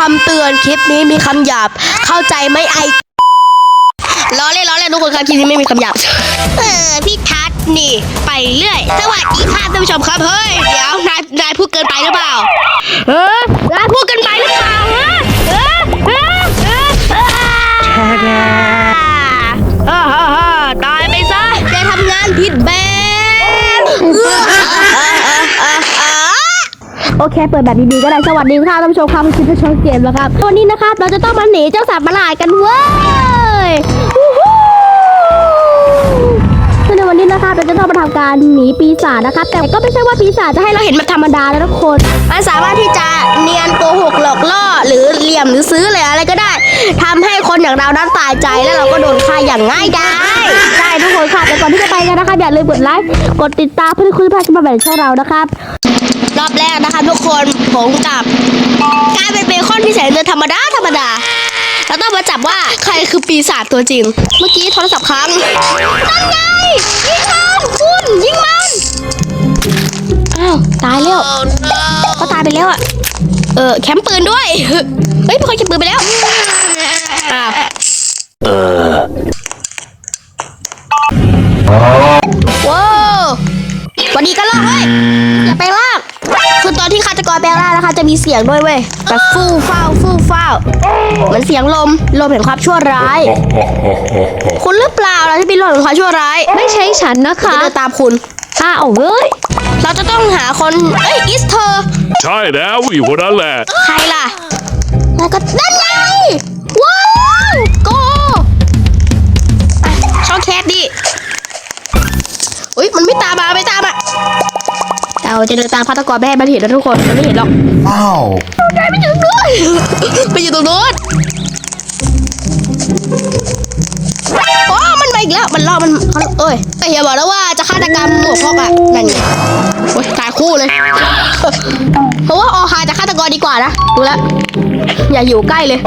คำเตือนคลิปนี้มีคำหยาบ เข้าใจไหมไอล้อเล่นล้อเล่นทุกคนครับคลิปนี้ไม่มีคำหยาบ เออพี่ทัศน์นี่ไปเรื่อย สวัสดีครับท่านผู้ชมครับ เฮ้ย เดี๋ยวนายนายพูดเกินไปหรือเปล่า เฮ้ย โอเค เปิดแบบดีๆก็ได้สวัสดีค่ะท่านผู้ชมครับคุณผู้ชมเกมแล้วครับวันนี้นะครับเราจะต้องมาหนีเจ้าสัตว์ประหลาดกันเว้ย วู้ฮู้ซึ่งในวันนี้นะครับเราจะต้องมาทำการหนีปีศาจนะครับแต่ก็ไม่ใช่ว่าปีศาจจะให้เราเห็นแบบธรรมดานะทุกคน มันสามารถที่จะเนียนโกหกหลอกล่อหรือเหลี่ยมหรือซื้อหรืออะไรก็ได้ทำให้คนอย่างเรานั้นตายใจแล้วเราก็โดนฆ่าอย่างง่ายดายใช่ทุกคนค่ะแต่ก่อนที่จะไปกันนะครับอย่าลืมกดไลค์กดติดตามเพื่อที่คุณจะพลาดคลิปใหม่ๆในช่องเรานะครับรอบแรกนะคะทุกคนผมกับกลายเป็นเบคอนที่แสนจะธรรมดาธรรมดาเราต้องมาจับว่าใครคือปีศาจตัวจริง เมื่อกี้โทรศัพท์ค้างนั่นไง ตายแล้วก็ตายไปแล้วอะ เออแคมป์ปืนด้วย เฮ้ยมีคนเก็บปืนไปแล้วอ้าวว้าวสวันนี้ก็ลอกเว้ยอย่าแปลงร่างคือตอนที่ฆาตกรแปลงร่างนะคะ จะมีเสียงด้วยเว้ยแบบฟู่ฟ้าวฟู่ฟ้าวเหมือนเสียงลมลมแห่งความชั่วร้าย คุณหรือเปล่าล่ะที่เป็นลมแห่งความชั่วร้าย ไม่ใช่ฉันนะคะจะเดินตามคุณ อ้าวเว้ย เราจะต้องหาคน เอ้ยอิสเธอ ใช่แล้วผู้หญิงคนนั้นแหละ ใครล่ะ แล้วก็นั่นไง ว้าวโกอะช่องแคสดิอุ้ยมันไม่ตามมาไม่ตามอะเราจะเดินตามฆาตกรไม่ให้มันเห็นนะทุกคนมันไม่เห็นหรอก Ow. ได้ไปถึงด้วยไปอยู่ตรงนู้น อ้มันมาอีกแล้วมันล่อมันเขาเอ้ยแต่อย่าบอกนะว่าจะฆาตกรรมหมวกพอกอะนั่นไงโอ้ยตายคู่เลย เพราะว่าออฮาจะฆาตกรดีกว่านะดูแล้วอย่าอยู่ใกล้เลย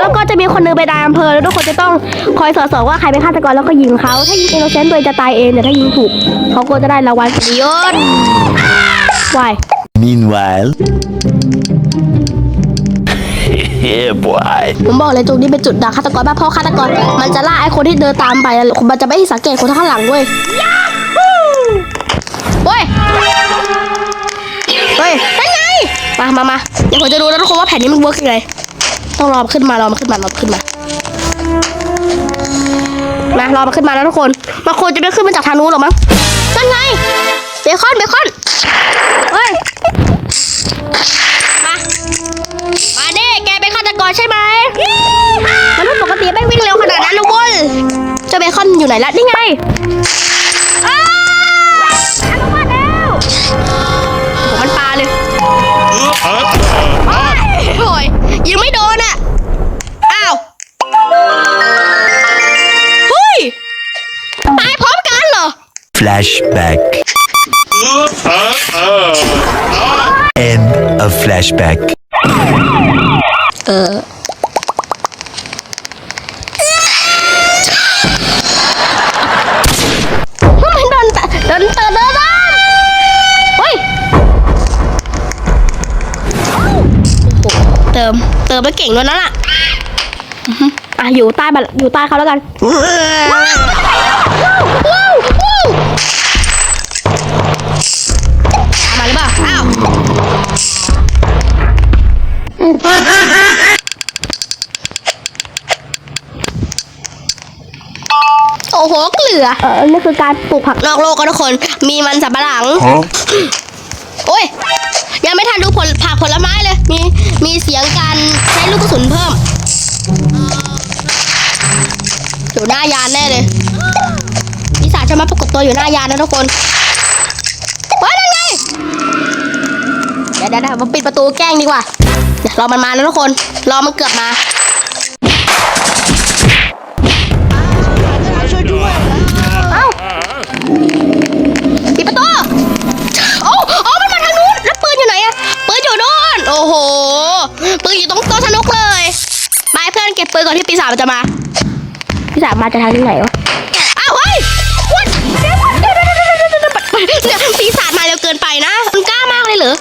แล้วก็จะมีคนหนึงไปนนายอำเภอแล้วทุกคนจะต้องคอยสอดส่องว่าใครเป็นฆาตกรแล้วก็ยิงเขาถ้ายิงเอโนเซนต์ตัวเองจะตายเองแต่ถ้ายิงถูกเขาก็จะได้รางวัลเกียรติวาย Meanwhile. Yeah, boy. ผมบอกเลยตรงนี้เป็นจุดดักฆาตกรบ้าเพราะฆาตกร มันจะล่าไอ้คนที่เดินตามไปแล้วมันจะไม่สังเกตคนข้างหลังด้วยเว้ยเฮ้ยนั่นไงมามามาเดี๋ยวผมจะดูแล้วทุกคนว่าแผนนี้มันเวิร์กยังไงต้องรอมขึ้นมารอมขึ้นมารอมขึ้นมา มารอมันขึ้นมาแล้วทุกคนมันควรจะไม่ขึ้นมาจากทางนู้นหรอกมั้งนั่นไงเบคอนเบคอนเฮ้ยมามาเน่แก เป็นใช่ไหมมนุษย์ปกติไม่วิ่งเร็วขนาดนั้นนะเว้ยเจ้าเบคอนอยู่ไหนละนี่ไงอ้าอนุมาแล้วโหมันปลาเลยโอ้ยโอยยิงไม่โดนอะ อ้าวเฮ้ยตายพร้อมกันเหรอ Flashback. End of flashback. เออมันโดนตะโดนเตอเดินเฮ้ยโอ้โหเติม เติมแล้วเก่งด้วยนั่นอะอื้อหืออะอยู่ใต้บัตรอยู่ใต้เขาแล้วกัน ว้าว โอ้โหเกลือ เออนี่คือการปลูกผักนอกโลกก็ทุกคน มีมันสับปะหลัง Huh? โอ้ย ยังไม่ทันดูผลผักผลไม้เลย มี มีเสียงการใช้ลูกกระสุนเพิ่มอยู่หน้ายานแน่เลยปีศาจจะมาปรากฏตัวอยู่หน้ายานนะทุกคนว้ายนั่นไงเดี๋ยวเดี๋ยวเดี๋ยวผมปิดประตูแกล้งดีกว่าเดี๋ยวรอมันมาแล้วทุกคน รอมันเกือบมา อนเก็บปืนก่อนที่ปีศาจมันจะมาปีศาจมาจากทางที่ไหนวะอ้าวเฮ้ยวันเดี๋ยวเดี๋ยวเดี๋ยวเดี๋ยวเดี๋ยวเดี๋ยวปีศาจมาเร็วเกินไปนะมันกล้ามากเลยเหรอ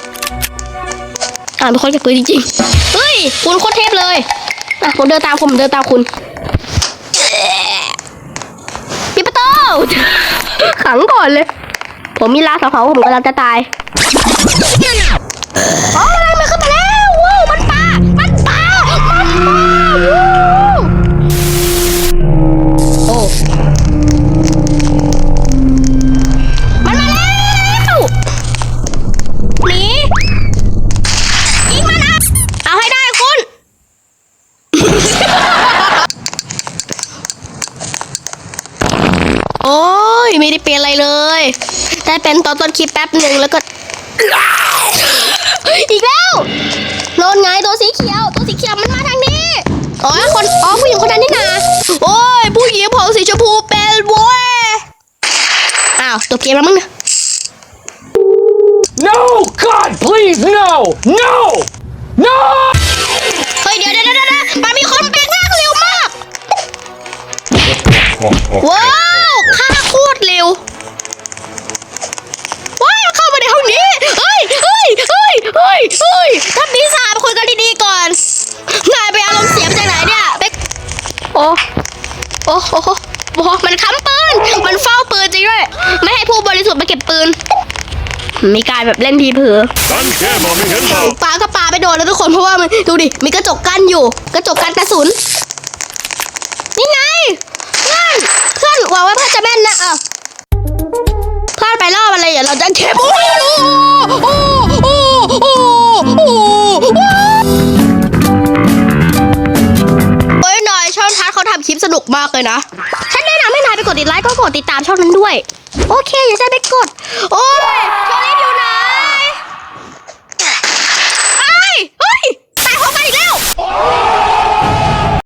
อ่าเป็นคนเก็บปืนจริงๆเฮ้ยคุณโคตรเทพเลยอะผมเดินตามคุณผมเดินตามคุณปิดประตูขังก่อนเลย ผมมีลาสองเขาผมกำลังจะตายโอ้อะไร โอ้ยไม่ได้เป็นอะไรเลย ได้เป็นตอนต้นคลิปแป๊บหนึ่งแล้วก็ อีกแล้วโนนไงตัวสีเขียวตัวสีเขียวมันมาทางนี้อ๋อคนอ๋อผู้หญิงคนนั้นนี่นาโอ้ยผู้หญิงผมสีชมพูเป็นโว้ยอ้าวตัวเกมแล้วมึงเนี่ย No! God, please, no! No! No! เฮ้ยเดี๋ยวเดี๋ยวเดี๋ยวเดี๋ยวมันมีคนแปลงร่างเร็วมากว้าวฆ่าโคตรเร็วว้าวเข้ามาในห้องนี้เฮ้ยเฮ้ยเฮ้ยเฮ้ยเฮ้ยถ้าปีศาจคุยกันดีๆก่อนนายไปอารมณ์เสียมาจากไหนเนี่ยเป๊กโอ้โอ้โอ้โอ้โอ้มันค้ำปืน มันเฝ้าปืนจริงด้วย ไม่ให้ผู้บริสุทธิ์มาเก็บปืน มีการแบบเล่นทีเผือฉันแค่มองไม่เห็นเปล่าปลาก็ปลาไปโดนแล้วทุกคนเพราะว่ามันดูดิ มีกระจกกั้นอยู่ กระจกกันกระสุน นี่ไง เพื่อน เพื่อนหวังว่าเพื่อนจะแม่นนะเออเพื่อนไปรอบอะไรอย่าเราจะเทปโอ้โอ้โอ้โอ้โอ้โหเฮ้ยนายช่องทัดเขาทำคลิปสนุกมากเลยนะ ฉันแนะนำให้นายไปกดติดไลค์ก็กดติดตามช่องนั้นด้วย โอเคอย่าใช่ไปกด โอ้ยช่อยู่ไหน